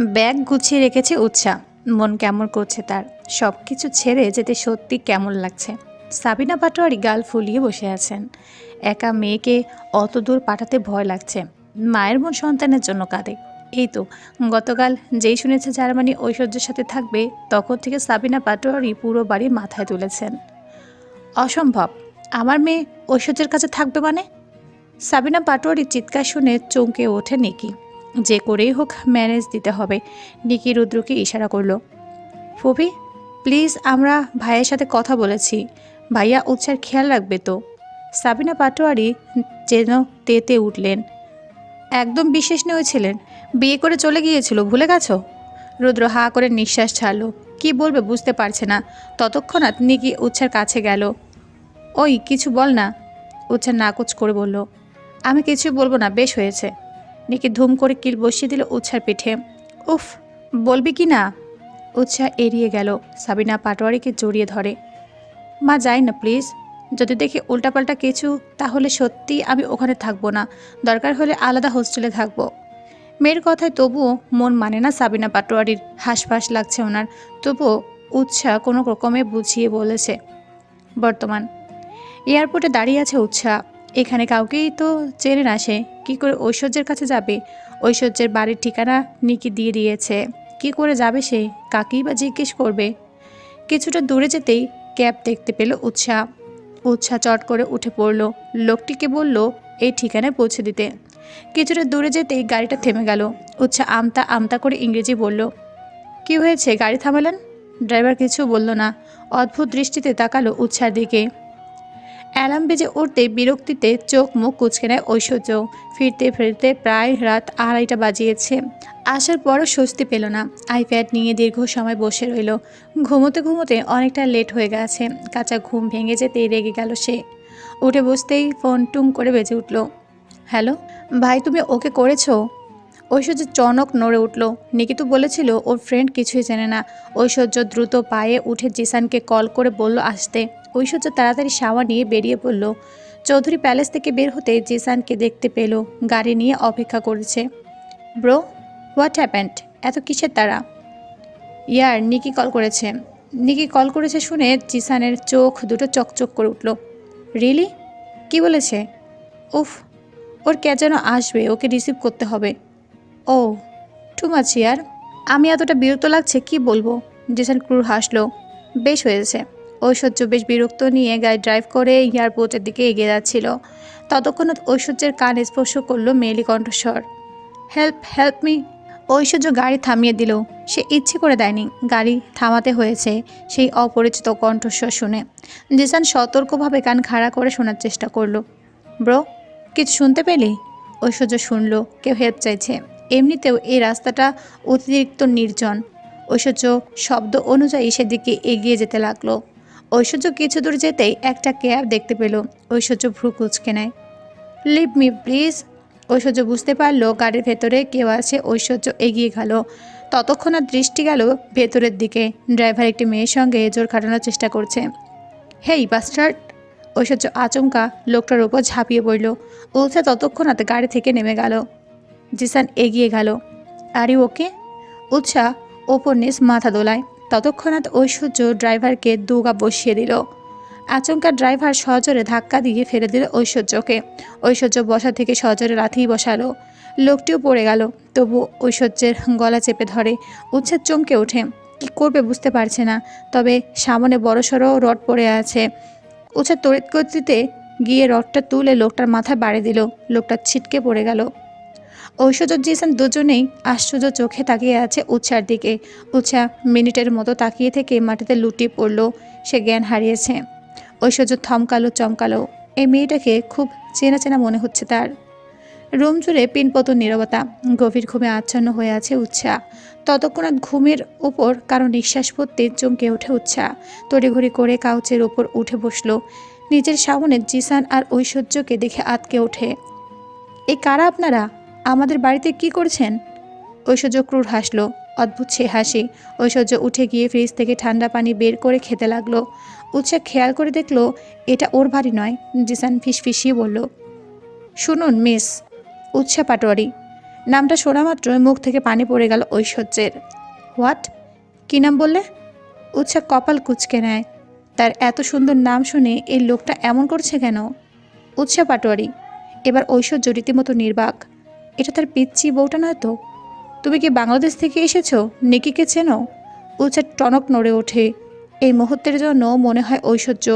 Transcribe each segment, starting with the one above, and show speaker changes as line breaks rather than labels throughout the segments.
Bag গুছিয়ে রেখেছে উৎসা। মন কেমন করছে তার? সব কিছু ছেড়ে যেতে সত্যি কেমন লাগছে? সাবিনা পাটোয়ারি গাল ফুলিয়ে বসে আছেন। একা মেয়েকে অত দূর পাঠাতে ভয় লাগছে। মায়ের মন সন্তানের জন্য কাঁদে। এই তো, গতকাল যেই শুনেছে জার্মানি ঐশ্বর্যের সাথে থাকবে, তখন থেকে সাবিনা পাটোয়ারি পুরো বাড়ি মাথায় তুলেছেন। অসম্ভব, আমার মেয়ে ঐশ্বর্যের কাছে থাকবে মানে? সাবিনা পাটোয়ারির চিৎকার শুনে চমকে ওঠে নিকি। যে করেই হোক ম্যানেজ দিতে হবে। নিকি রুদ্রকে ইশারা করল ফবি প্লিজ আমরা ভাইয়ের সাথে কথা বলেছি। ভাইয়া উৎসার খেয়াল রাখবে তো। সাবিনা পাটোয়ারি যেন তেতে উঠলেন, একদম বিশেষ ছিলেন বিয়ে করে চলে গিয়েছিল, ভুলে গেছো? রুদ্র হা করে নিঃশ্বাস ছাড়লো, কি বলবে বুঝতে পারছে না। ততক্ষণাৎ নিকি উৎসার কাছে গেল, ওই, কিছু বল না। উৎসার নাকচ করে বলল, আমি কিছু বলব না, বেশ হয়েছে। নিকি ধুম করে কিল বসিয়ে দিল উৎসার পিঠে। উফ, বলবি কি না? উৎসাহ এড়িয়ে গেল, সাবিনা পাটোয়ারিকে জড়িয়ে ধরে। মা, যাই না, প্লিজ। যদি দেখি উল্টাপাল্টা কিছু, তাহলে সত্যি আমি ওখানে থাকব না। দরকার হলে আলাদা হোস্টেলে থাকব। মেয়ের কথায় তবুও মন মানে না সাবিনা পাটোয়ারির। হাসফাস লাগছে ওনার। তবুও উৎসাহ কোনো রকমে বুঝিয়ে বলেছে। বর্তমান। এয়ারপোর্টে দাঁড়িয়ে আছে উৎসাহ এখানে কাউকেই তো চেনে না সে। কী করে ঐশ্বর্যের কাছে যাবে? ঐশ্বর্যের বাড়ির ঠিকানা নিকি দিয়ে দিয়েছে। কি করে যাবে সে? কাকেই বা জিজ্ঞেস করবে? কিছুটা দূরে যেতেই ক্যাব দেখতে পেল উৎসাহ উৎসাহ চট করে উঠে পড়ল। লোকটিকে বলল, এই ঠিকানায় পৌঁছে দিতে। কিছুটা দূরে যেতেই গাড়িটা থেমে গেল। উৎসাহ আমতা আমতা করে ইংরেজি বলল, কি হয়েছে? গাড়ি থামালেন? ড্রাইভার কিছু বলল না। অদ্ভুত দৃষ্টিতে তাকালো উৎসার দিকে। অ্যালার্ম বেজে উঠতে বিরক্তিতে চোখ মুখ কুচকে নেয় ঐশ্বর্য। ফিরতে ফিরতে প্রায় রাত আড়াইটা বাজিয়েছে। আসার পরও স্বস্তি পেল না। আইপ্যাড নিয়ে দীর্ঘ সময় বসে রইল। ঘুমোতে ঘুমোতে অনেকটা লেট হয়ে গেছে। কাঁচা ঘুম ভেঙে যেতেই রেগে গেল সে। উঠে বসতেই ফোন টুং করে বেজে উঠল। হ্যালো, ভাই তুমি ওকে করেছ? ঐশ্বর্য চনক নড়ে উঠল। নিকিতু বলেছিল, ওর ফ্রেন্ড কিছুই জানে না। ঐশ্বর্য দ্রুত পায়ে উঠে জিসানকে কল করে বলল আসতে। ঐশ্বর্য তাড়াতাড়ি শাওয়ার নিয়ে বেরিয়ে পড়ল। চৌধুরী প্যালেস থেকে বের হতে জিসানকে দেখতে পেল, গাড়ি নিয়ে অপেক্ষা করেছে। Bro, what happened? এত কিসের তারা ইয়ার, নিকি কল করেছে। নিকি কল করেছে শুনে জিসানের চোখ দুটো চকচক করে উঠল। রিলি? কি বলেছে? উফ, ওর কে যেন আসবে, ওকে রিসিভ করতে হবে। ও, টু মাছ ইয়ার। আমি এতটা বিরক্ত লাগছে, কি বলব? জিসান ক্রুর হাসলো। বেশ হয়েছে। ঐশ্বর্য বেশ বিরক্ত নিয়ে গাড়ি ড্রাইভ করে এয়ারপোর্টের দিকে এগিয়ে যাচ্ছিল। ততক্ষণ ঐশ্বর্যের কান স্পর্শ করল মেলি কণ্ঠস্বর। হেল্প হেল্প মি ঐশ্বর্য গাড়ি থামিয়ে দিল। সে ইচ্ছে করে দেয়নি। গাড়ি থামাতে হয়েছে সেই অপরিচিত কণ্ঠস্বর শুনে। জিসান সতর্কভাবে কান খাড়া করে শোনার চেষ্টা করল। ব্রো, কিছু শুনতে পেলি? ঐশ্বর্য শুনলো, কেউ হেল্প চাইছে। এমনিতেও এই রাস্তাটা অতিরিক্ত নির্জন। ঐশ্বর্য শব্দ অনুযায়ী সেদিকে এগিয়ে যেতে লাগল। ঐশ্বর্য কিছু দূর যেতেই একটা ক্যাব দেখতে পেল। ঐশ্বর্য ভ্রু কুচকে নেয়। Leave me, please. ঐশ্বর্য বুঝতে পারল গাড়ির ভেতরে কেউ আছে। ঐশ্বর্য এগিয়ে গেল। ততক্ষণাৎ দৃষ্টি গেল ভেতরের দিকে। ড্রাইভার একটি মেয়ের সঙ্গে জোর খাটানোর চেষ্টা করছে। হেই, বাস্টার্ড! ঐশ্বর্য আচমকা লোকটার উপর ঝাঁপিয়ে পড়ল। উলসা ততক্ষণাৎ গাড়ি থেকে নেমে গেল। জিসান এগিয়ে গেল। আরে ওকে? উৎসাহ ওপর নিস মাথা দোলায়। ততক্ষণাৎ ঐশ্বর্য ড্রাইভারকে দুগা বসিয়ে দিল। আচমকা ড্রাইভার সজোরে ধাক্কা দিয়ে ফেলে দিল ঐশ্বর্যকে। ঐশ্বর্য বসা থেকে সজোরে লাথিই বসালো। লোকটিও পড়ে গেল। তবু ঐশ্বর্যের গলা চেপে ধরে। উচ্ছেদ চমকে ওঠে। কি করবে বুঝতে পারছে না। তবে সামনে বড়সড় রড পড়ে আছে। উচ্ছেদ তড়িৎ গতিতে গিয়ে রডটা তুলে লোকটার মাথায় বাড়ি দিল। লোকটা ছিটকে পড়ে গেল। ঐশ্বর্য জিসান দুজনেই আশ্চর্য চোখে তাকিয়ে আছে উৎসার দিকে। উৎসা মিনিটের মতো তাকিয়ে থেকে মাটিতে লুটিয়ে পড়ল। সে জ্ঞান হারিয়েছে। ঐশ্বর্য থমকালো, চমকালো। এই মেয়েটাকে খুব চেনা চেনা মনে হচ্ছে তার। রুম জুড়ে পিনপতন নীরবতা, গভীর ঘুমে আচ্ছন্ন হয়ে আছে উৎসা। ততক্ষণাৎ ঘুমের উপর কারও নিঃশ্বাস পড়তে চমকে ওঠে উৎসা। তড়িঘড়ি করে কাউচের ওপর উঠে বসল। নিজের সামনে জিসান আর ঐশ্বর্যকে দেখে আতকে ওঠে। এই কারা আপনারা? আমাদের বাড়িতে কি করছেন? ঐশ্বর্য ক্রুর হাসলো, অদ্ভুত সে হাসি। ঐশ্বর্য উঠে গিয়ে ফ্রিজ থেকে ঠান্ডা পানি বের করে খেতে লাগল। উৎসাহ খেয়াল করে দেখল, এটা ওর ভারী নয়, জিসান ফিসফিসিয়ে বলল। শুনুন, মিস, উৎসা পাটোয়ারি, নামটা শোনা মাত্রই মুখ থেকে পানি পড়ে গেল ঐশ্বর্যের। হোয়াট? কী নাম বললে? উৎসা কপাল কুচকে নেয়। তার এত সুন্দর নাম শুনে এই লোকটা এমন করছে কেন? উৎসা পাটোয়ারি, এবার ঐশ্বর্য রীতিমতো নির্বাক। এটা তার পিচ্ছি বউটা নয় তো? তুমি কি বাংলাদেশ থেকে এসেছ? নিকিকে চেনো? উৎসা টনক নড়ে ওঠে। এই মুহূর্তের জন্য মনে হয় ঐশ্বর্য।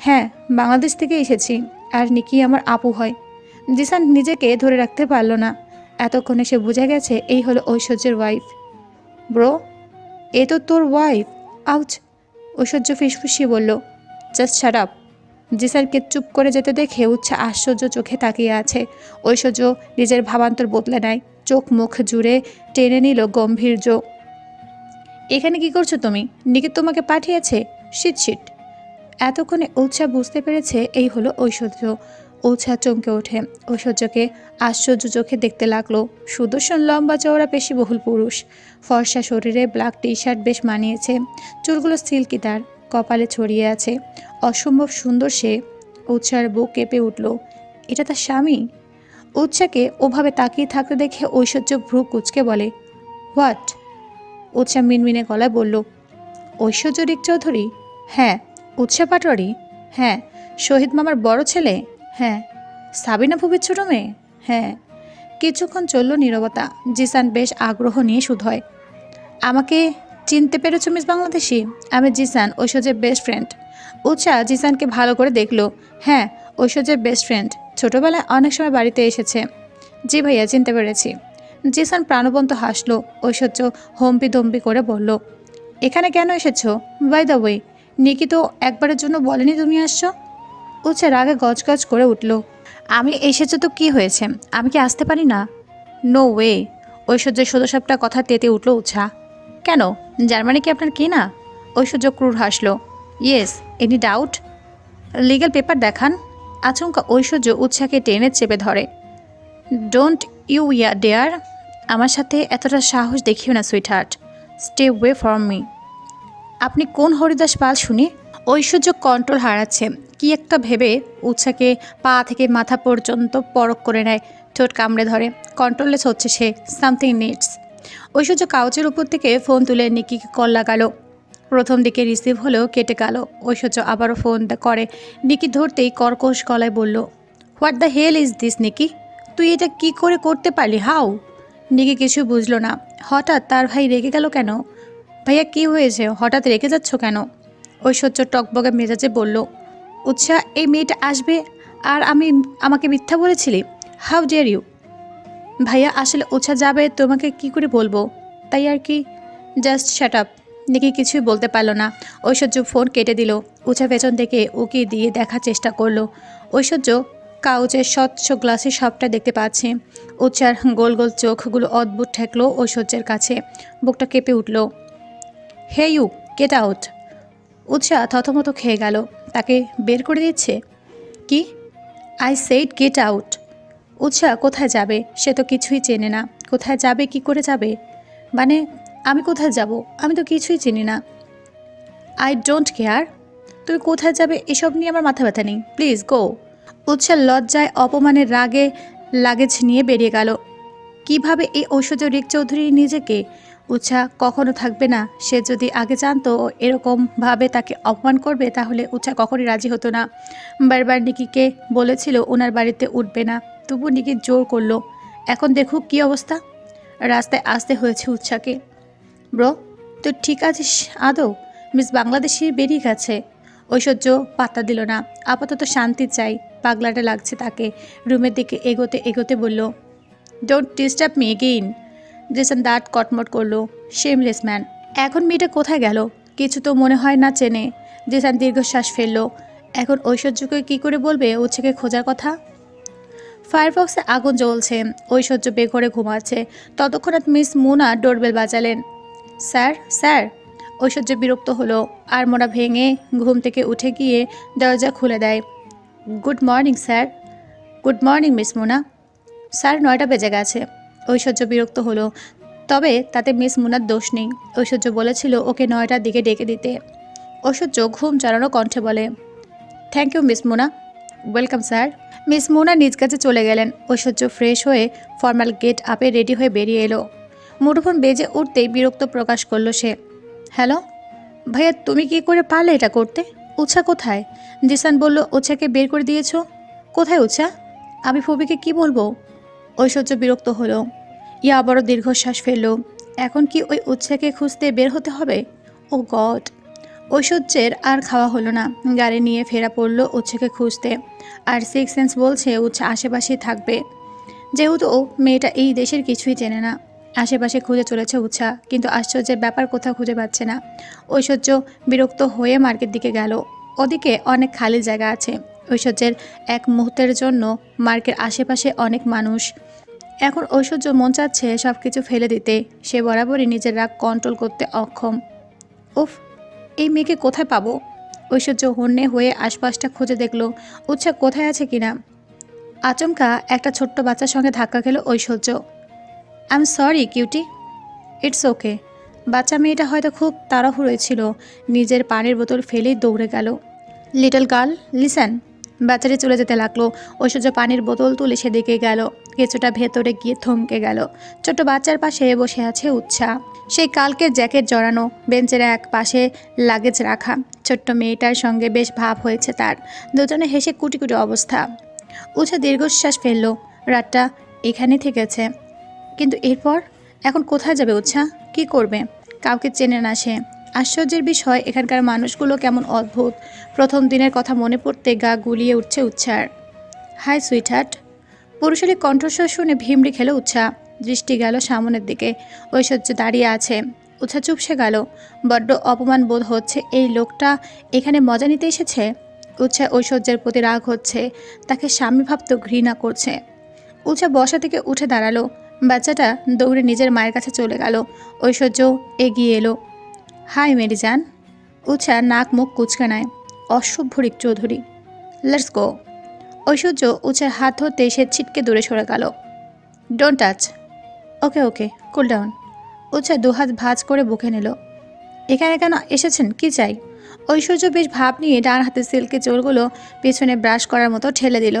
হ্যাঁ বাংলাদেশ থেকে এসেছি, আর নিকি আমার আপু হয়। জিসান নিজেকে ধরে রাখতে পারল না। এতক্ষণে সে বুঝে গেছে এই হলো ঐশ্বর্যের ওয়াইফ ব্রো, এ তো তোর ওয়াইফ আউচ, ঐশ্বর্য ফিসফুসিয়ে বলল, জাস্ট শাট আপ জিসানকে চুপ করে যেতে দেখে উচ্ছা আশ্চর্য চোখে তাকিয়ে আছে। ঐশ্বর্য নিজের ভাবান্তর বদলে নেয়। চোখ মুখ জুড়ে টেনে নিল গম্ভীর্য। এখানে কি করছ তুমি? নিকে তোমাকে পাঠিয়েছে? Shit shit. এতক্ষণে উৎসাহ বুঝতে পেরেছে এই হলো ঐশ্বর্য। উৎসাহ চমকে ওঠে। ঐশ্বর্যকে আশ্চর্য চোখে দেখতে লাগল। সুদর্শন লম্বা চওড়া পেশিবহুল পুরুষ। ফর্সা শরীরে ব্ল্যাক টি শার্ট বেশ মানিয়েছে। চুলগুলো সিল্কি তার। কপালে ছড়িয়ে আছে। অসম্ভব সুন্দর সে উৎসার বুক কেঁপে উঠল। এটা তার স্বামী? উৎসাকে ওভাবে তাকিয়ে থাকতে দেখে ঐশ্বর্য ভ্রু কুচকে বলে, হোয়াট? উৎসা মিনমিনে গলায় বলল, ঐশ্বর্য রিক চৌধুরী? হ্যাঁ উৎসা পাটোয়ারি? হ্যাঁ শহীদ মামার বড় ছেলে? হ্যাঁ সাবিনা ভুবির ছোট মেয়ে? হ্যাঁ। কিছুক্ষণ চলল নীরবতা। জিসান বেশ আগ্রহ নিয়ে শুধয়, আমাকে চিনতে পেরেছ, মিস বাংলাদেশি? আমি জিসান, ঐশ্বর্যের বেস্ট ফ্রেন্ড উৎসা জিসানকে ভালো করে দেখল। হ্যাঁ ঐশ্বর্যের বেস্ট ফ্রেন্ড ছোটোবেলায় অনেক সময় বাড়িতে এসেছে। জি ভাইয়া, চিনতে পেরেছি। জিসান প্রাণবন্ত হাসলো। ঐশ্বর্য হম্পি দম্পি করে বলল, এখানে কেন এসেছ? বাই দ্য ওয়ে নিকি তো একবারের জন্য বলেনি তুমি আসছো? উৎসা রাগে গজগজ করে উঠল, আমি এসেছ তো কি হয়েছে? আমি কি আসতে পারি না? নো ওয়ে ঐশ্বর্যের সোজাসাপটা কথা তেতে উঠল উৎসা। কেন? জার্মানি কি আপনার কি না? ঐশ্বর্য ক্রুর হাসলো। Yes, any doubt? Legal paper দেখান। আচমকা ঐশ্বর্য উৎসাকে টেনে চেপে ধরে। Don't you ya dare? আমার সাথে এতটা সাহস দেখিও না sweetheart stay away from me. আপনি কোন হরিদাস পাল শুনি? ঐশ্বর্য কন্ট্রোল হারাচ্ছে। কি একটা ভেবে উৎসাকে পা থেকে মাথা পর্যন্ত পরক করে নেয়। ঠোঁট কামড়ে ধরে। কন্ট্রোলেস হচ্ছে সে। Something needs. ঐশ্বর্য কাউচের উপর থেকে ফোন তুলে নিকিকে কল লাগালো। প্রথম দিকে রিসিভ হলেও কেটে গেল। ঐশ্বর্য আবারও ফোন করে। নিকি ধরতেই কর্কশ গলায় বলল what the hell is this Niki? তুই এটা কি করে করতে পারলি? হাউ নিকি কিছু বুঝলো না। হঠাৎ তার ভাই রেগে গেল কেন? ভাইয়া, কি হয়েছে? হঠাৎ রেগে যাচ্ছ কেন? ঐশ্বর্য টকবগে মেজাজে বলল উৎসাহ এই মেয়েটা আসবে? আর আমি, আমাকে মিথ্যা বলেছিলি? হাউ ডেয়ার ইউ ভাইয়া, আসলে উৎসাহ যাবে, তোমাকে কি করে বলব? তাই আর কি? জাস্ট শ্যাট আপ নিকি কিছুই বলতে পারল না। ঐশ্বর্য ফোন কেটে দিল। উৎসা পেছন থেকে উকি দিয়ে দেখার চেষ্টা করল। ঐশ্বর্য কাউচের স্বচ্ছ গ্লাসে সবটা দেখতে পাচ্ছে। উৎসার গোল গোল চোখগুলো অদ্ভুত ঠেকলো ঐশ্বর্যের কাছে। বুকটা কেঁপে উঠল। হে ইউ গেট আউট উৎসাহ থতমত খেয়ে গেল। তাকে বের করে দিচ্ছে? কি? আই সেইড গেট আউট উৎসাহ কোথায় যাবে? সে তো কিছুই চেনে না। কোথায় যাবে, কি করে যাবে? মানে আমি কোথায় যাব? আমি তো কিছুই চিনি না। আই ডোন্ট কেয়ার তুমি কোথায় যাবে, এসব নিয়ে আমার মাথা ব্যথা নেই। প্লিজ গো উৎসাহ লজ্জায়, অপমানের রাগে লাগেজ নিয়ে বেরিয়ে গেল। কীভাবে এই ঐশ্বর্য রিক চৌধুরী নিজেকে? উৎসাহ কখনো থাকবে না। সে যদি আগে জানতো এরকমভাবে তাকে অপমান করবে, তাহলে উৎসা কখনই রাজি হতো না। বারবার নিকিকে বলেছিল, ওনার বাড়িতে উঠবে না। তবু নিকি জোর করল, এখন দেখুক কি অবস্থা? রাস্তায় আসতে হয়েছে উৎসাহকে ব্রো তো ঠিক আছিস, আদৌ? মিস বাংলাদেশি বেরিয়ে গেছে। ঐশ্বর্য পাত্তা দিল না। আপাতত শান্তি চাই, পাগলাটা লাগছে তাকে। রুমের দিকে এগোতে এগোতে বলল don't disturb me again Jason দাঁত কটমট করল শেমলেস ম্যান এখন মেয়েটা কোথায় গেল? কিছু তো মনে হয় না চেনে। জেসান দীর্ঘশ্বাস ফেলল, এখন ঐশ্বর্যকে কি করে বলবে? উৎসেকে খোঁজার কথা? ফায়ারবক্সে আগুন জ্বলছে। ঐশ্বর্য বেঘরে ঘুমাচ্ছে। ততক্ষণাৎ miss Muna doorbell বাজালেন। Sir sir. ঐশ্বর্য বিরক্ত হলো। আর মোড়া ভেঙে ঘুম থেকে উঠে গিয়ে দরজা খুলে দেয়। Good morning, sir. Good morning, miss Muna. Sir, নয়টা বেজে গেছে। ঐশ্বর্য বিরক্ত হলো। তবে তাতে মিস মুনার দোষ নেই। ঐশ্বর্য বলেছিল ওকে নয়টার দিকে ডেকে দিতে। ঐশ্বর্য ঘুম চালানো কণ্ঠে বলে thank you miss Muna. Welcome sir miss Mona নিজ কাছে চলে গেলেন। ঐশ্বর্য ফ্রেশ হয়ে ফর্মাল গেট আপে রেডি হয়ে বেরিয়ে এলো। মুঠোফোন বেজে উঠতেই বিরক্ত প্রকাশ করল সে। হ্যালো? ভাইয়া, তুমি কি করে পারলে এটা করতে? উৎসা কোথায়? জিসান বলল, উৎসাকে বের করে দিয়েছ? কোথায় উৎসা? আমি ফবিকে কি বলব? ঐশ্বর্য বিরক্ত হলো। ইয়া আবারও দীর্ঘশ্বাস ফেলল। এখন কি ওই উৎসাকে খুঁজতে বের হতে হবে? Oh God! ঐশ্বর্যের আর খাওয়া হলো না। গাড়ি নিয়ে ফেরা পড়ল উচ্ছেকে খুঁজতে। আর সিক্স সেন্স বলছে, উৎসা আশেপাশেই থাকবে। যেহেতু মেয়েটা এই দেশের কিছুই চেনে না। আশেপাশে খুঁজে চলেছে উচ্ছা কিন্তু আশ্চর্যের ব্যাপার কোথাও খুঁজে পাচ্ছে না। ঐশ্বর্য বিরক্ত হয়ে মার্কেট দিকে গেল। ওদিকে অনেক খালি জায়গা আছে। ঐশ্বর্যের এক মুহূর্তের জন্য মার্কের আশেপাশে অনেক মানুষ। এখন ঐশ্বর্য মন চাচ্ছে সব কিছু ফেলে দিতে। সে বরাবরই নিজের রাগ কন্ট্রোল করতে অক্ষম। উফ এই মেয়েকে কোথায় পাবো? ঐশ্বর্য হন্যে হয়ে আশপাশটা খুঁজে দেখল, উৎসা কোথায় আছে কিনা? আচমকা একটা ছোট্ট বাচ্চার সঙ্গে ধাক্কা খেলো Aishwarya. I am sorry cutie it's okay বাচ্চা মেয়েটা হয়তো খুব তাড়াহুড়োয় ছিল, নিজের পানির বোতল ফেলেই দৌড়ে গেল। লিটল গার্ল লিসেন বাচ্চাটি চলে যেতে লাগল, ঐশ্বর্য পানির বোতল তুলে সেদিকে গেল। কিছুটা ভেতরে গিয়ে থমকে গেল। ছোট্ট বাচ্চার পাশে বসে আছে উৎসাহ সেই কালকের জ্যাকেট জড়ানো, বেঞ্চের এক পাশে লাগেজ রাখা। ছোট্ট মেয়েটার সঙ্গে বেশ ভাব হয়েছে তার। দুজনে হেসে কুটি কুটি অবস্থা। উৎসা দীর্ঘশ্বাস ফেলল। রাতটা এখানে থেকেছে। কিন্তু এরপর? এখন কোথায় যাবে উৎসাহ কি করবে? কাউকে চেনে না সে। আশ্চর্যের বিষয়, এখানকার মানুষগুলো কেমন অদ্ভুত। প্রথম দিনের কথা মনে পড়তে গা গুলিয়ে উঠছে উচ্ছার হাই সুইটহার্ট। পুরুষের কণ্ঠস্বর শুনে ভিমড়ি খেলো উৎসাহ দৃষ্টি গেল সামনের দিকে। ঐশ্বর্য দাঁড়িয়ে আছে। উৎসাহ চুপসে গেল। বড্ড অপমান বোধ হচ্ছে এই লোকটা এখানে মজা নিতে এসেছে? উৎসাহ ঐশ্বর্যের প্রতি রাগ হচ্ছে। তাকে স্বামী ভাবত ঘৃণা করছে। উৎসাহ বসা থেকে উঠে দাঁড়াল। বাচ্চাটা দৌড়ে নিজের মায়ের কাছে চলে গেল। ঐশ্বর্য এগিয়ে এলো। হাই মেরিজান উৎসাহ নাক মুখ কুচকে নেয়। অসভ্যরিক চৌধুরী। Let's go. ঐশ্বর্য উৎসার হাত ধরতে সে ছিটকে দূরে সরে গেল। Don't touch okay okay cool down উৎসাহ দুহাত ভাঁজ করে বুকে নিল। এখানে কেন এসেছেন? কি চাই? ঐশ্বর্য বেশ ভাব নিয়ে ডান হাতে সিল্কে চোরগুলো পেছনে ব্রাশ করার মতো ঠেলে দিল।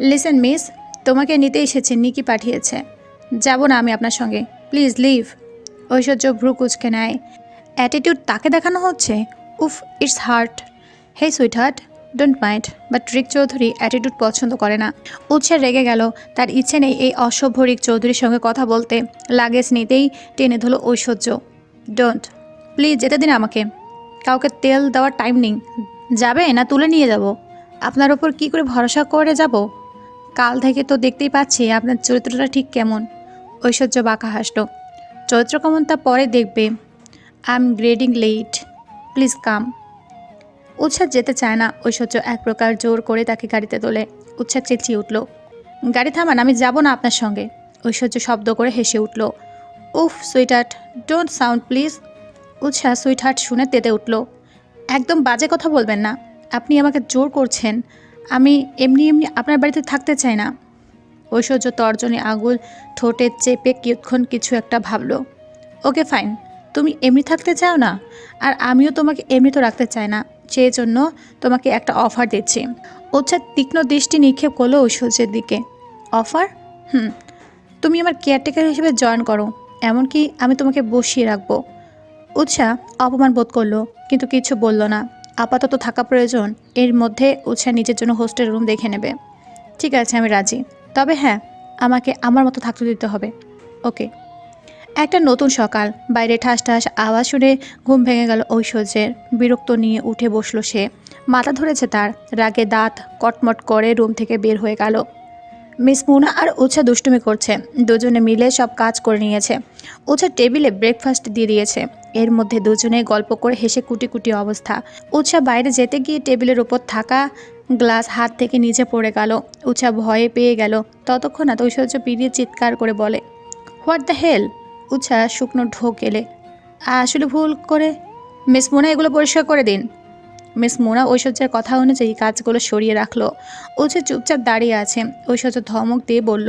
লিসেন মিস তোমাকে নিতে এসেছে, নিকি পাঠিয়েছে। যাব না আমি আপনার সঙ্গে। প্লিজ লিভ ঐশ্বর্য ভ্রু কুচকে নেয়। অ্যাটিটিউড তাকে দেখানো হচ্ছে? উফ it's hurt hey sweetheart don't mind but Rick Chowdhury attitude পছন্দ করে না। উৎসাহ রেগে গেল, তার ইচ্ছে নেই এই অসভ্য রিক চৌধুরীর সঙ্গে কথা বলতে। লাগেজ নিতেই টেনে ধরলো ঐশ্বর্য। ডোন্ট প্লিজ যেতে দিন আমাকে। কাউকে তেল দেওয়ার টাইম নেই। যাবে না তুলে নিয়ে যাব। আপনার ওপর কি করে ভরসা করে যাব? কাল থেকে তো দেখতেই পাচ্ছি আপনার চরিত্রটা ঠিক কেমন। ঐশ্বর্য বাঁকা হাসলো। চরিত্র কেমন তা পরে দেখবে। I am getting late please come উৎসাহ যেতে চায় না। ঐশ্বর্য এক প্রকার জোর করে তাকে গাড়িতে তোলে। উৎসাহ চেঁচিয়ে উঠল, গাড়ি থামান, আমি যাব না আপনার সঙ্গে। ঐশ্বর্য শব্দ করে হেসে উঠল, উফ, সুইটহার্ট, ডোন্ট সাউন্ড প্লিজ। উৎসাহ সুইটহার্ট শুনে তেতে উঠল, একদম বাজে কথা বলবেন না। আপনি আমাকে জোর করছেন। আমি এমনি এমনি আপনার বাড়িতে থাকতে চাই না। ঐশ্বর্য তর্জনী আঙুল ঠোঁটে চেপে কিয়ৎক্ষণ কিছু একটা ভাবলো, ওকে ফাইন, তুমি এমনি থাকতে চাও না? আর আমিও তোমাকে এমনি তো রাখতে চাই না। সেই জন্য তোমাকে একটা অফার দিচ্ছি। উৎসাহ তীক্ষ্ণ দৃষ্টি নিক্ষেপ করল ঐশ্বর্যের দিকে। Offer hmm. তুমি আমার কেয়ারটেকার হিসেবে জয়েন করো। এমনকি আমি তোমাকে বসিয়ে রাখব। উৎসাহ অপমান বোধ করল, কিন্তু কিছু বলল না। আপাতত থাকা প্রয়োজন। এর মধ্যে উৎসাহ নিজের জন্য হোস্টেল রুম দেখে নেবে। ঠিক আছে, আমি রাজি। তবে হ্যাঁ আমাকে আমার মতো থাকতে দিতে হবে। ওকে একটা নতুন সকাল। বাইরে ঠাস ঠাস আওয়াজ শুনে ঘুম ভেঙে গেল ঐশ্বর্যের। বিরক্ত নিয়ে উঠে বসল সে। মাথা ধরেছে তার। রাগে দাঁত কটমট করে রুম থেকে বের হয়ে গেল। মিস মুনা আর উৎসা দুষ্টুমি করছে। দুজনে মিলে সব কাজ করে নিয়েছে। উৎসা টেবিলে ব্রেকফাস্ট দিয়ে দিয়েছে। এর মধ্যে দুজনে গল্প করে হেসে কুটি কুটি অবস্থা। উৎসা বাইরে যেতে গিয়ে টেবিলের ওপর থাকা গ্লাস হাত থেকে নিচে পড়ে গেল। উৎসা ভয়ে পেয়ে গেল। ততক্ষণ ততক্ষণাৎ ঐশ্বর্য পিড়িয়ে চিৎকার করে বলে হোয়াট দ্য হেল উৎসা শুকনো ঢোক এলে। আসলে ভুল করে। মিস মোনা এগুলো পরিষ্কার করে দিন। মিস মোনা ঐশ্বর্যের কথা অনুযায়ী কাজগুলো সরিয়ে রাখল। উৎসা চুপচাপ দাঁড়িয়ে আছে। ঐশ্বর্য ধমক দিয়ে বলল,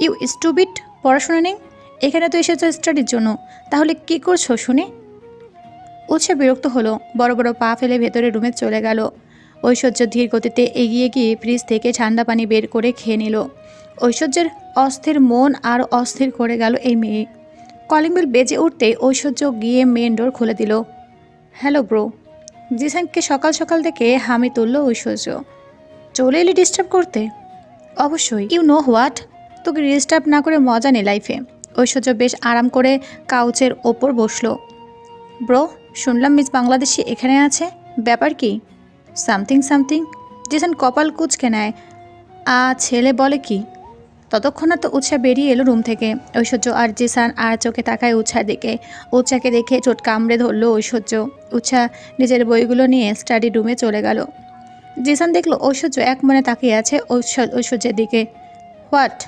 ইউ স্টুবিট পড়াশোনা নেই? এখানে তো এসেছ স্টাডির জন্য। তাহলে কি করছ শুনি? উৎসা বিরক্ত হলো, বড় বড় পা ফেলে ভেতরে রুমে চলে গেল। ঐশ্বর্য ধীর গতিতে এগিয়ে গিয়ে ফ্রিজ থেকে ঠান্ডা পানি বের করে খেয়ে নিল। ঐশ্বর্যের অস্থির মন আর অস্থির করে গেল এই মেয়ে। কলিং বেল বেজে উঠতে ঐশ্বর্য গিয়ে মেন ডোর খুলে দিল। Hello bro. জিসানকে সকাল সকাল থেকে হামি তুলল ঐশ্বর্য। চলে এলি ডিস্টার্ব করতে? অবশ্যই। ইউ নো হোয়াট তোকে ডিস্টার্ব না করে মজা নেই লাইফে। ঐশ্বর্য বেশ আরাম করে কাউচের ওপর বসল। ব্রো, শুনলাম মিস বাংলাদেশি এখানে আছে। ব্যাপার কি? Something something. জিসান কপাল কুচকে নেয়। আ, ছেলে বলে কি? ততক্ষণে তো উৎসা বেরিয়ে এলো রুম থেকে। ঐশ্বর্য আর জিসান আর চোখে তাকায় উৎসার দিকে। উৎসাকে দেখে চোট কামড়ে ধরলো ঐশ্বর্য। উৎসা নিজের বইগুলো নিয়ে স্টাডি রুমে চলে গেল। জিসান দেখল ঐশ্বর্য এক মনে তাকিয়ে আছে ঐশ্ব- ঐশ্বর্যের দিকে। হোয়াট?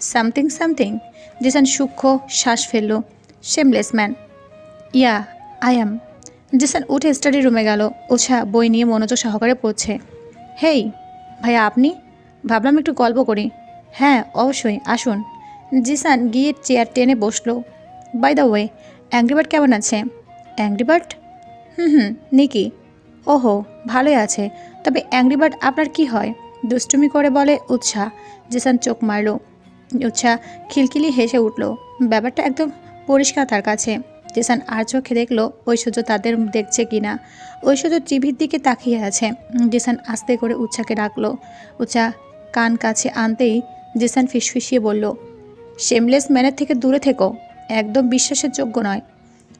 Something something? জিসান সূক্ষ্ম শ্বাস ফেলল। Shameless man yeah, I am. Zisan উঠে স্টাডি রুমে গেল। উৎসা বই নিয়ে মনোযোগ সহকারে পড়ছে। হেই, ভাইয়া আপনি? ভাবলাম একটু গল্প করি। হ্যাঁ অবশ্যই, আসুন। জিসান গিয়ে চেয়ার টেনে বসল। বাই দ্য ওয়ে অ্যাংরিবার্ড কেমন আছে? অ্যাংরিবার্ড হুম হুম, নিকি। ওহো, ভালোই আছে। তবে অ্যাংরিবার্ড আপনার কি হয়? দুষ্টুমি করে বলে উৎসাহ জিসান চোখ মারল। উৎসাহ খিলখিলি হেসে উঠল। ব্যাপারটা একদম পরিষ্কার তার কাছে। জিসান আর চোখে দেখল ঐশ্বর্য তাদের দেখছে কিনা ঐশ্বর্য টিভির দিকে তাকিয়ে আছে। জিসান আস্তে করে উৎসাকে ডাকলো। উৎসা কান কাছে আনতেই জিসান ফিসফিসিয়ে বলল শেমলেস ম্যানের থেকে দূরে থেকো। একদম বিশ্বাসের যোগ্য নয়।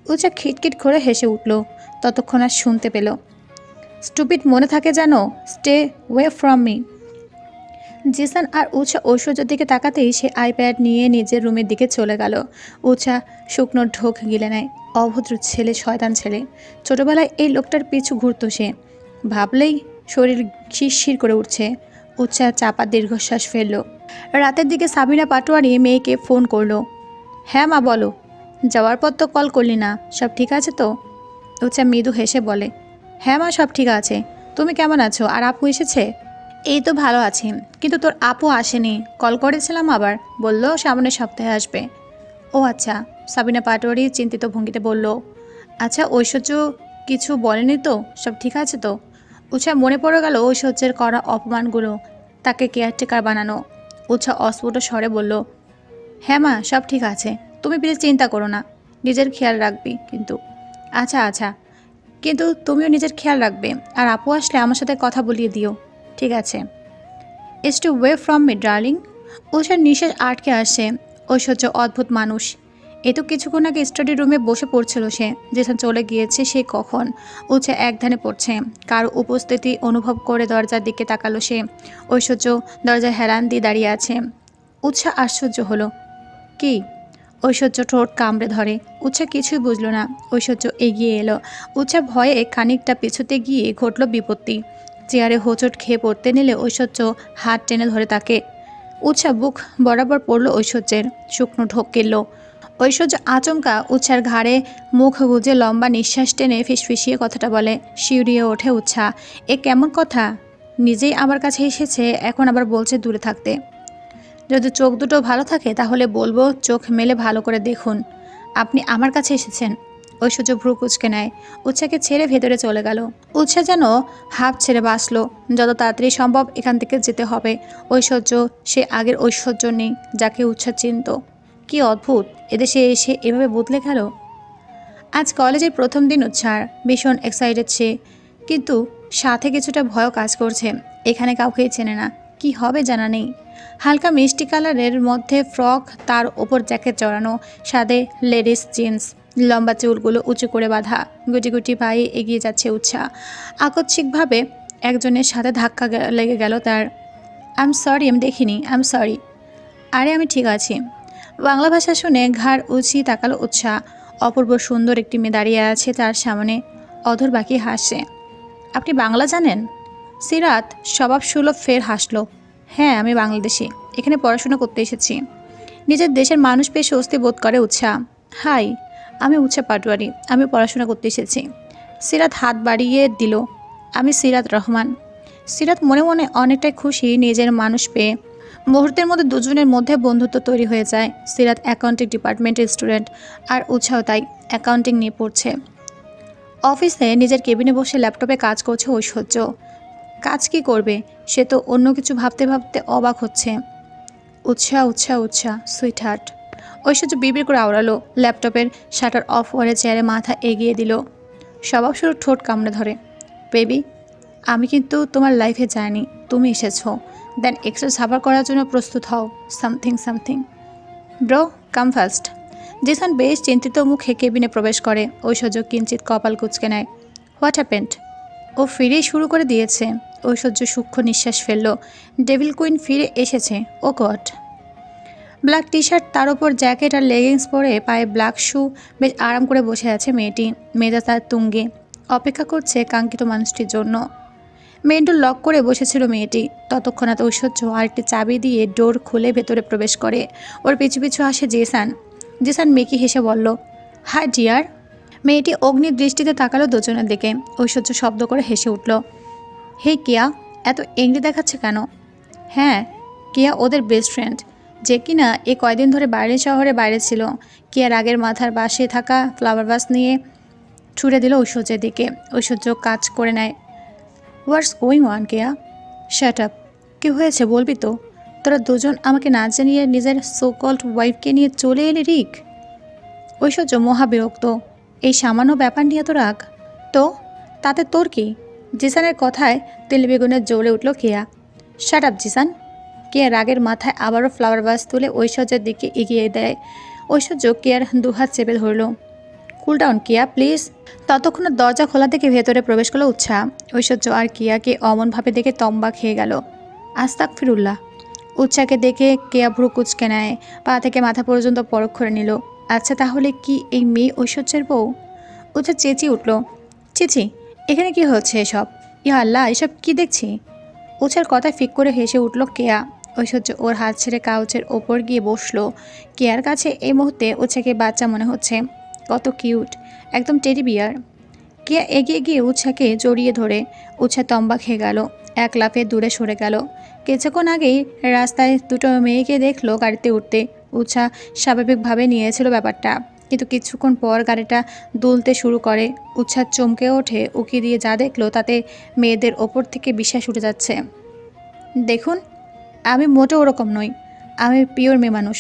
উচা খিটখিট করে হেসে উঠল, ততক্ষণ আর শুনতে পেল স্টুপিড মনে থাকে যেন stay away from me Zisan আর উষা ঐশ্বর্যের দিকে তাকাতেই সে আইপ্যাড নিয়ে নিজের রুমের দিকে চলে গেল। উষা শুকনো ঢোক গিলে নেয়, অভদ্র ছেলে, শয়তান ছেলে। ছোটবেলায় এই লোকটার পিছু ঘুরতো সে। ভাবলেই শরীর শিরশির করে উঠছে। উচ্চা চাপা দীর্ঘশ্বাস ফেলল। রাতের দিকে সাবিনা পাটোয়ারি মেয়েকে ফোন করল। হ্যাঁ মা, বলো। যাওয়ার পর তো কল করলি না। সব ঠিক আছে তো? উচ্চা মৃদু হেসে বলে হ্যাঁ মা, সব ঠিক আছে। তুমি কেমন আছো? আর আপু এসেছে? এই তো ভালো আছি। কিন্তু তোর আপু আসেনি। কল করেছিলাম আবার। বলল সামনের সপ্তাহে আসবে। ও আচ্ছা। সাবিনা পাটোয়ারি চিন্তিত ভঙ্গিতে বলল আচ্ছা ঐশ্বর্য কিছু বলেনি তো? সব ঠিক আছে তো? উৎসা মনে পড়ে গেল ঐশ্বর্যের করা অপমানগুলো। তাকে কেয়ারটেকার বানানো। উৎসা অস্ফুট স্বরে বলল হ্যাঁ মা, সব ঠিক আছে। তুমি প্লিজ চিন্তা করো না। নিজের খেয়াল রাখবি কিন্তু। আচ্ছা আচ্ছা। কিন্তু তুমিও নিজের খেয়াল রাখবে। আর আপু আসলে আমার সাথে কথা বলিয়ে দিও। ঠিক আছে। Stay away from me darling উষার নিঃশ্বাস আটকে আসে। ঐশ্বর্য অদ্ভুত মানুষ। এ তো কিছুক্ষণ আগে স্টাডি রুমে বসে পড়ছিল সে, যেখানে চলে গিয়েছে সে কখন? উচ্ছে এক ধ্যানে পড়ছে, কারও উপস্থিতি অনুভব করে দরজার দিকে তাকালো সে? ঐশ্বর্য দরজায় হেরান দিয়ে দাঁড়িয়ে আছে। উৎসাহ আশ্চর্য হলো, কি? ঐশ্বর্য ঠোঁট কামড়ে ধরে উৎসা কিছুই বুঝলো না। ঐশ্বর্য এগিয়ে এলো উৎসা ভয়ে খানিকটা পিছুতে গিয়ে ঘটল বিপত্তি। চেয়ারে হোঁচট খেয়ে পড়তে নিলে ঐশ্বর্য হাত টেনে ধরে তাকে। উৎসা বুক বরাবর পড়ল ঐশ্বর্যের, শুকনো ঢোক কেলল ঐশ্বর্য আচমকা উৎসার ঘাড়ে মুখ গুজে লম্বা নিঃশ্বাস টেনে ফিসফিসিয়ে কথাটা বলে, শিউরিয়ে ওঠে উচ্ছা এ কেমন কথা? নিজেই আমার কাছে এসেছে, এখন আবার বলছে দূরে থাকতে। যদি চোখ দুটো ভালো থাকে, তাহলে বলব চোখ মেলে ভালো করে দেখুন, আপনি আমার কাছে এসেছেন। ঐশ্বর্য ভ্রু কুচকে নেয়, উৎসাকে ছেড়ে ভেতরে চলে গেল। উৎসা যেন হাফ ছেড়ে বাঁচলো, যত তাড়াতাড়ি সম্ভব এখান থেকে যেতে হবে। ঐশ্বর্য, সে আগের ঐশ্বর্য নেই, যাকে উৎসা চিনত। কি অদ্ভুত? এদেশে এসে এভাবে বদলে গেল? আজ কলেজের প্রথম দিন উৎসার ভীষণ এক্সাইটেড সে। কিন্তু সাথে কিছুটা ভয়ও কাজ করছে। এখানে কাউকেই চেনে না। কি হবে জানা নেই। হালকা মিষ্টি কালারের মধ্যে ফ্রক, তার ওপর জ্যাকেট চড়ানো সাদে লেডিস জিন্স, লম্বা চুলগুলো উঁচু করে বাঁধা, গুটি গুটি পায়ে এগিয়ে যাচ্ছে উৎসাহ আকস্মিকভাবে একজনের সাথে ধাক্কা লেগে গেল তার। আম সরি আমি দেখিনি। আম সরি আরে, আমি ঠিক আছি। বাংলা ভাষা শুনে ঘাড় উঁচিয়ে তাকালো উৎসাহ অপূর্ব সুন্দর একটি মেয়ে দাঁড়িয়ে আছে তার সামনে। অধর বাকি হাসছে আপনি বাংলা জানেন? সিরাত স্বভাব সুলভ ফের হাসলো। হ্যাঁ আমি বাংলাদেশি। এখানে পড়াশোনা করতে এসেছি। নিজের দেশের মানুষ পেয়ে স্বস্তি বোধ করে উৎসাহ হাই, আমি উৎসাহ পাটোয়ারি। আমি পড়াশোনা করতে এসেছি। সিরাত হাত বাড়িয়ে দিল। আমি সিরাত রহমান। সিরাত মনে মনে অনেকটাই খুশি নিজের মানুষ পেয়ে। মুহূর্তের মধ্যে দুজনের মধ্যে বন্ধুত্ব তৈরি হয়ে যায়। সিরাত অ্যাকাউন্টিং ডিপার্টমেন্টের স্টুডেন্ট আর উৎসাহ তাই অ্যাকাউন্টিং নিয়ে পড়ছে। অফিসে নিজের কেবিনে বসে ল্যাপটপে কাজ করছে ঐশ্বর্য। কাজ কি করবে? সে তো অন্য কিছু ভাবতে ভাবতে অবাক হচ্ছে। উৎসাহ উৎসাহ উৎসাহ সুইট হার্ট ঐশ্বর্য বিবির করে আওড়ালো, ল্যাপটপের শাটার অফ করে চেয়ারে মাথা এগিয়ে দিল। স্বভাব শুরু ঠোঁট কামড়ে ধরে। বেবি আমি কিন্তু তোমার লাইফে যাইনি, তুমি এসেছ। দেন এক্সট্রা সাফার করার জন্য প্রস্তুত হও। Something something bro come first Zisan বেশ চিন্তিত মুখে কেবিনে প্রবেশ করে। ঐশ্বর্য কিঞ্চিত কপাল কুচকে নেয়। হোয়াট হ্যাপেন্ড ও ফিরেই শুরু করে দিয়েছে। ঐশ্বর্য সূক্ষ্ম নিঃশ্বাস ফেলল। ডেভিল কুইন ফিরে এসেছে। Oh God black T shirt তার ওপর জ্যাকেট আর লেগিংস পরে পায়ে ব্ল্যাক শু বেশ আরাম করে বসে আছে মেয়েটি। মেয়েটা তার তুঙ্গে। অপেক্ষা করছে কাঙ্ক্ষিত মানুষটির জন্য। মেন ডোর লক করে বসেছিল মেয়েটি। ততক্ষণাৎ ঐশ্বর্য আরেকটি চাবি দিয়ে ডোর খুলে ভেতরে প্রবেশ করে। ওর পিছু পিছু আসে জেসান। জেসান মেকি হেসে বলল, হাই ডিয়ার। মেয়েটি অগ্নি দৃষ্টিতে তাকালো দুজনের দিকে। ঐশ্বর্য শব্দ করে হেসে উঠল, হে কেয়া, এত এংরি দেখাচ্ছে কেন? হ্যাঁ কেয়া ওদের বেস্ট ফ্রেন্ড যে কিনা এ কয়দিন ধরে বাইরের শহরে বাইরে ছিল। কেয়ার আগের মাথার বাসে থাকা ফ্লাওয়ার বাস নিয়ে ছুড়ে দিল ঐশ্বর্যের দিকে। ঐশ্বর্য কাজ করে নেয়। What's going on Keya shut up কী হয়েছে বলবি তো? তোরা দুজন আমাকে না জানিয়ে নিজের সোকল্ড ওয়াইফকে নিয়ে চলে এলি, রিক? ঐশ্বর্য মহাবিরক্ত এই সামান্য ব্যাপার নিয়ে তো রাগ। তো? তাতে তোর কি? জিসানের কথায় তেল বেগুনের জ্বলে উঠল কেয়া। Shut up Zisan. কেয়া রাগের মাথায় আবারও ফ্লাওয়ার বাস তুলে ঐশ্বর্যের দিকে এগিয়ে দেয়। ঐশ্বর্য কেয়ার দুহাত চেপে ধরল। কুল ডাউন কিয়া প্লিজ ততক্ষণে দরজা খোলা থেকে ভেতরে প্রবেশ করল উৎসাহ ঐশ্বর্য আর কিয়াকে অমনভাবে দেখে তম্বা খেয়ে গেল। আস্তাক ফিরুল্লাহ উৎসাহকে দেখে কেয়া ভ্রু কুচকে নেয়, পা থেকে মাথা পর্যন্ত পরখ করে নিল। আচ্ছা তাহলে কি এই মেয়ে ঐশ্বর্যের বউ? উৎসাহ চেঁচিয়ে উঠল। চেঁচি, এখানে কি হচ্ছে এসব? ইয়া আল্লাহ, এসব কি দেখছি? উৎসার কথায় ফিক করে হেসে উঠল কেয়া। ঐশ্বর্য ওর হাত ছেড়ে কাউচের ওপর গিয়ে বসল। কেয়ার কাছে এই মুহূর্তে উৎসাকে বাচ্চা মনে হচ্ছে। কত কিউট, একদম টেডি বিয়ার। কেয়া এগিয়ে গিয়ে উৎসাকে জড়িয়ে ধরে, উৎসা তম্বা খেয়ে গেল, এক লাফে দূরে সরে গেল। কিছুক্ষণ আগেই রাস্তায় দুটো মেয়েকে দেখল গাড়িতে উঠতে। উৎসা স্বাভাবিকভাবে নিয়েছিল ব্যাপারটা, কিন্তু কিছুক্ষণ পর গাড়িটা দুলতে শুরু করে। উৎসাহ চমকে ওঠে, উকি দিয়ে যা দেখল তাতে মেয়েদের ওপর থেকে বিশ্বাস উঠে যাচ্ছে। দেখুন, আমি মোটেও ওরকম নই, আমি পিওর মেয়ে মানুষ।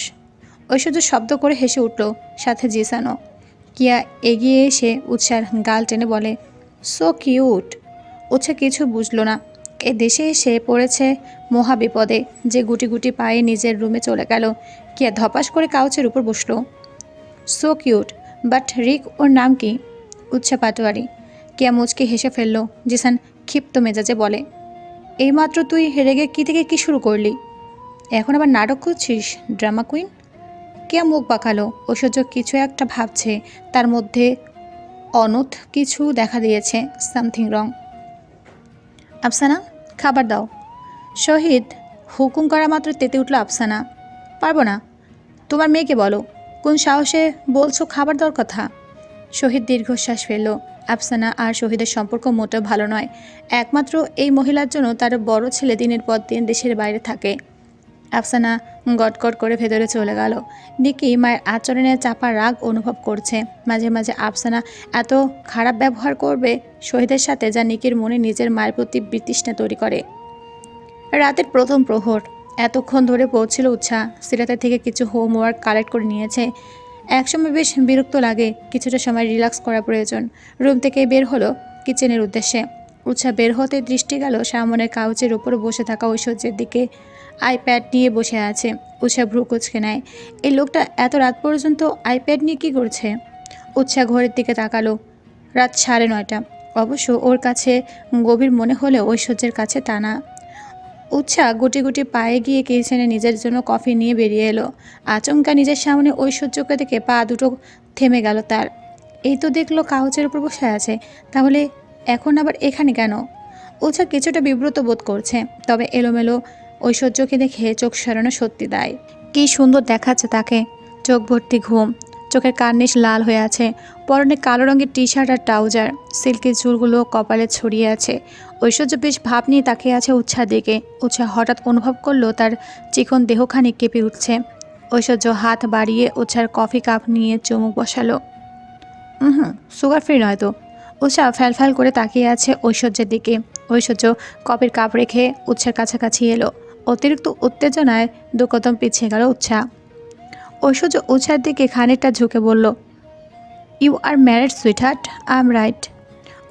ঐশ্বর্য শব্দ করে হেসে উঠল, সাথে জিসানো কিয়া এগিয়ে এসে উৎসার গাল টেনে বলে সো কিউট উৎসা কিছু বুঝলো না। এ দেশে এসে পড়েছে মহা বিপদে যে গুটি গুটি পায়ে নিজের রুমে চলে গেল। কিয়া ধপাস করে কাউচের উপর বসল। সো কিউট বাট রিক ওর নাম কি? উৎসা পাটোয়ারি। কিয়া মুচকে হেসে ফেলল, জিসান, ক্ষিপ্ত মেজাজে বলে, এইমাত্র তুই রেগে কী থেকে কি শুরু করলি? এখন আবার নাটক করছিস, ড্রামা কুইন? কে মুখ বাঁকালো? ঐশ্বর্য কিছু একটা ভাবছে। তার মধ্যে অনথ কিছু দেখা দিয়েছে, সামথিং রং। আফসানা, খাবার দাও। শহীদ, হুকুম করা মাত্র তেতে উঠল আফসানা। পারব না। তোমার মেয়েকে বলো। কোন সাহসে বলছো খাবার দেওয়ার কথা? শহীদ দীর্ঘশ্বাস ফেলল। আফসানা আর শহীদের সম্পর্ক মোটেও ভালো নয়। একমাত্র এই মহিলার জন্য তার বড় ছেলে দিনের পর দিন দেশের বাইরে থাকে। আফসানা গটগট করে ভেতরে চলে গেল। নিকি মায়ের আচরণে চাপা রাগ অনুভব করছে। মাঝে মাঝে আফসানা এত খারাপ ব্যবহার করবে শহীদের সাথে যা নিকির মনে নিজের মায়ের প্রতি বিতৃষ্ণা তৈরি করে। রাতের প্রথম প্রহর। এতক্ষণ ধরে পৌঁছিল উৎসাহ। সিরাতের থেকে কিছু হোমওয়ার্ক কালেক্ট করে নিয়েছে। একসময় বেশ বিরক্ত লাগে, কিছুটা সময় রিল্যাক্স করা প্রয়োজন। রুম থেকে বের হলো কিচেনের উদ্দেশ্যে। উৎসাহ বের হতে দৃষ্টি গেল সামনের কাউচের উপর বসে থাকা ঐশ্বর্যের দিকে আইপ্যাড নিয়ে বসে আছে। উৎসাহ ভ্রু কুচকে নেয়। এই লোকটা এত রাত পর্যন্ত আইপ্যাড নিয়ে কী করছে? উৎসাহ ঘরের দিকে তাকালো। রাত সাড়ে নয়টা। অবশ্য ওর কাছে গভীর মনে হলে ঐশ্বর্যের কাছে তা না। উৎসাহ গুটি গুটি পায়ে গিয়ে কিচেনে নিজের জন্য কফি নিয়ে বেরিয়ে এলো। আচমকা নিজের সামনে ঐশ্বর্যকে দেখে পা দুটো থেমে গেল তার। এই তো দেখল কাগজের উপর বসে আছে। তাহলে এখন আবার এখানে কেন? উৎসাহ কিছুটা বিব্রত বোধ করছে। তবে এলোমেলো ঐশ্বর্যকে দেখে চোখ সরানো সত্যি দেয়। কী সুন্দর দেখাচ্ছে তাকে। চোখ ভর্তি ঘুম। চোখের কার্নিশ লাল হয়ে আছে। পরনে কালো রঙের টি শার্ট আর ট্রাউজার। সিল্কের চুলগুলো কপালে ছড়িয়ে আছে। ঐশ্বর্য বেশ ভাব নিয়ে তাকিয়ে আছে উৎসাহ দিকে। উৎসাহ হঠাৎ অনুভব করল তার চিকন দেহখানি কেঁপে উঠছে। ঐশ্বর্য হাত বাড়িয়ে উৎসার কফি কাপ নিয়ে চুমুক বসালো। হুম সুগার ফ্রি নয় তো? উৎসাহ ফ্যাল ফ্যাল করে তাকিয়ে আছে ঐশ্বর্যের দিকে। ঐশ্বর্য কপের কাপ রেখে উৎসার কাছাকাছি এলো। অতিরিক্ত উত্তেজনায় দু কদম পিছিয়ে গেল উৎসা। ঐশ্বর্য উৎসার দিকে খানিকটা ঝুঁকে বলল you are married sweetheart I am right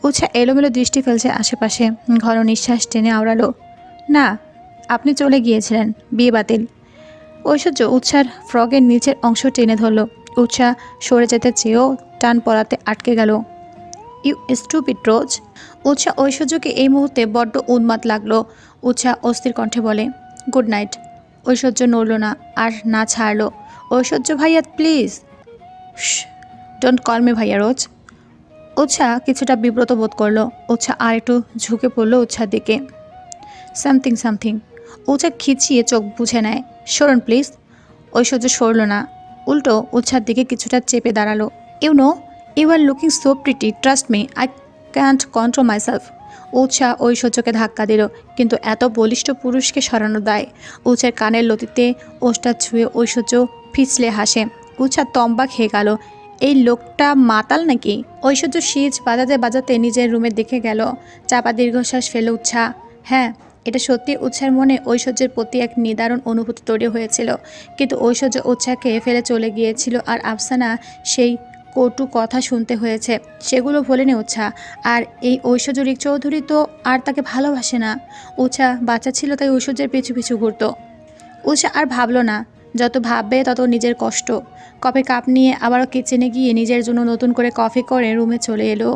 Utsa এলোমেলো দৃষ্টি ফেলছে আশেপাশে। ঘন নিঃশ্বাস টেনে আওড়ালো, না, আপনি চলে গিয়েছিলেন। বিয়ে বাতিল। ঐশ্বর্য উৎসার ফ্রগের নিচের অংশ টেনে ধরল। উৎসা সরে যেতে চেয়েও টান পড়াতে আটকে গেল। ইউ স্টুপিড রোজ উৎসা ঐশ্বর্যকে এই মুহূর্তে বড্ড উন্মাদ লাগল। উৎসা অস্থির কণ্ঠে বলে গুড নাইট। ঐশ্বর্য নড়ল না আর না ছাড়লো। ঐশ্বর্য ভাইয়া, প্লিজ। ডোন্ট কল মি ভাইয়া রোজ। উৎসা কিছুটা বিব্রত বোধ করল। উৎসা আর একটু ঝুঁকে পড়ল উৎসার দিকে। Something something. উৎসা খিচিয়ে চোখ বুঝে নেয়। সরুন, প্লিজ। ঐশ্বর্য সরল না। উল্টো উৎসার দিকে কিছুটা চেপে দাঁড়াল। You know, you are looking so pretty. Trust me, I can't control myself. উৎসাহ ঐশ্বর্যকে ধাক্কা দিল, কিন্তু এত বলিষ্ঠ পুরুষকে সরানো দেয়। উৎসের কানের লতিতে ওষ্টা ছুঁয়ে ঐশ্বর্য ফিচলে হাসে। উৎসা তম্বা খেয়ে গেল, এই লোকটা মাতাল নাকি? ঐশ্বর্য সিজ বাজাতে বাজাতে নিজের রুমের দিকে গেল, চাপা দীর্ঘশ্বাস ফেলে উৎসা হ্যাঁ এটা সত্যি উৎসার মনে ঐশ্বর্যের প্রতি এক নিদারুণ অনুভূতি তৈরি হয়েছিল, কিন্তু ঐশ্বর্য উৎসাহকে ফেলে চলে গিয়েছিল আর আফসানা সেই কটু কথা শুনতে হয়েছে। সেগুলো ভোলেনি উৎসাহ আর এই ঐশ্বর্য রিক চৌধুরী তো আর তাকে ভালোবাসে না। উৎসাহ বাচ্চা ছিল তাই ঐশ্বর্যের পিছু পিছু ঘুরত। উৎসাহ আর ভাবলো না। যত ভাববে তত নিজের কষ্ট। কফি কাপ নিয়ে আবারও কিচেনে গিয়ে নিজের জন্য নতুন করে কফি করে রুমে চলে এলো।